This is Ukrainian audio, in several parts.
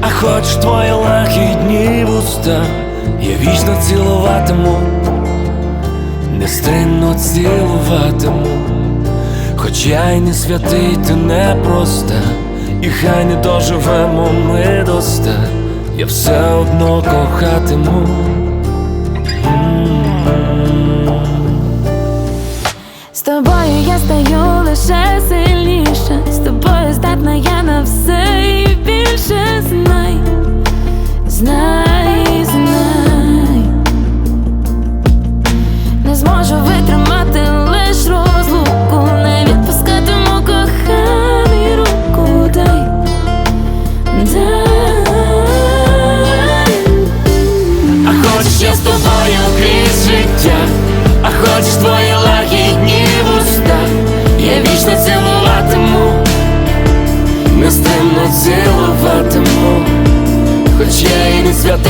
а хочеш твої лагідні вуста, я вічно цілуватиму, нестримно цілуватиму, хоч я й не святий, ти не проста, і хай не доживемо ми до ста, я все одно кохатиму. З тобою я стаю лише сильніше, святий,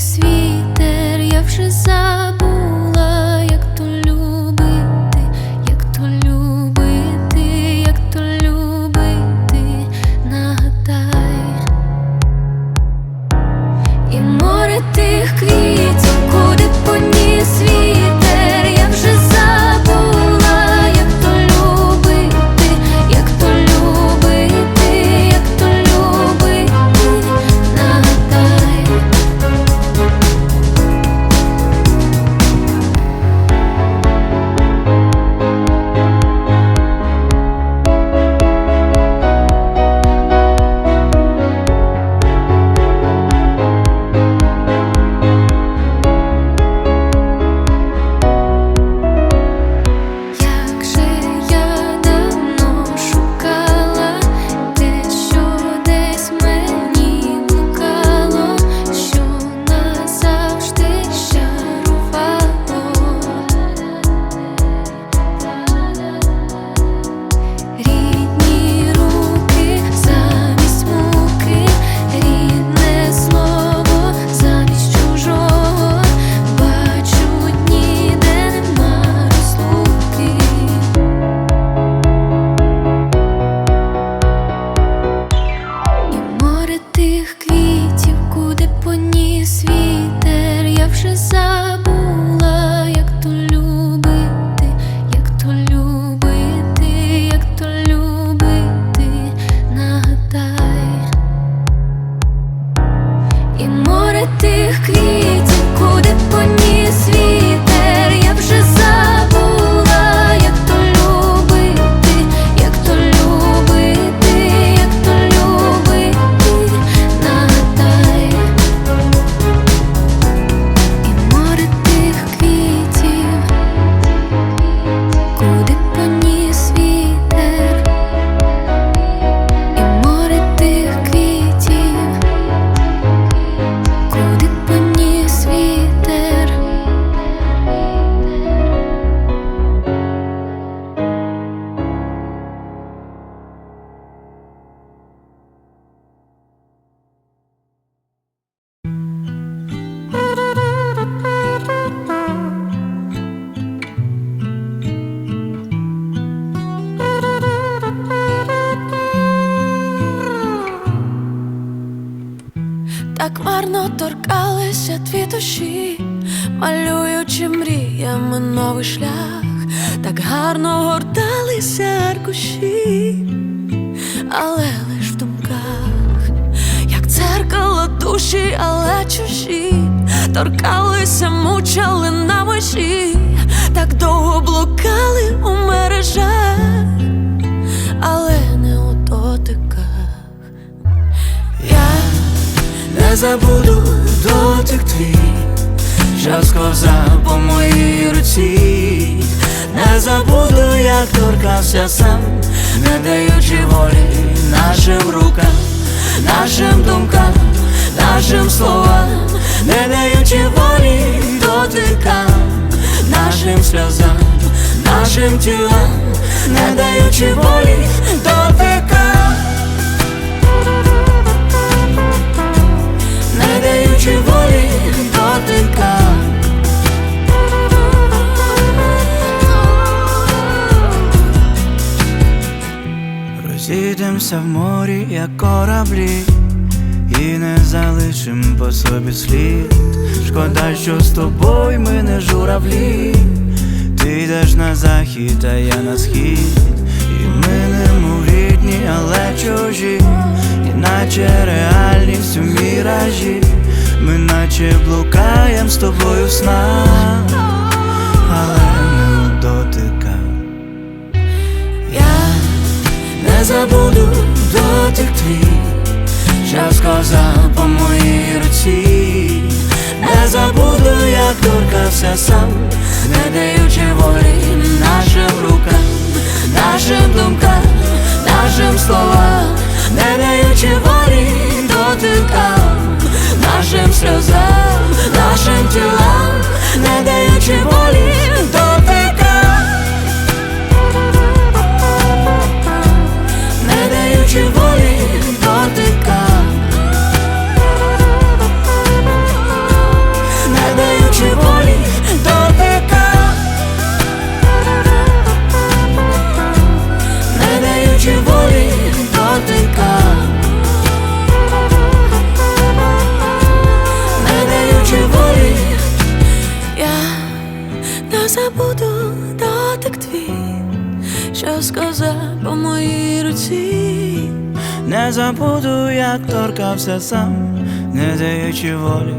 поніс вітер, я вже забула, як то любити, як то любити, як то любити, нагадай. І море тих квітів, душі, малюючи мріями новий шлях, так гарно горталися аркуші, але лиш в думках, як дзеркало душі, але чужі, торкалися, мучали на межі, так довго блукали у мережах, але не у дотиках. Я Не забуду твій, що сковзав по моїй руці, не забуду, як торкався сам, не даючи волі нашим рукам, нашим думкам, нашим словам, не даючи волі дотикам, нашим сльозам, нашим тілам, не даючи волі Розійдемося в морі, як кораблі, і не залишим по собі слід. Шкода, що з тобою ми не журавлі. Ти йдеш на захід, а я на схід. І ми не мов рідні, але чужі, іначе реальність у міражі. Ми наче блукаєм з тобою в снах, як торкався сам, не даючи волі нашим рукам, нашим думкам, нашим словам, не даючи волі дотикам, нашим сльозам, нашим тілам, не даючи волі сказав по моїй руці. Не забуду, як торкався сам, не даючи волі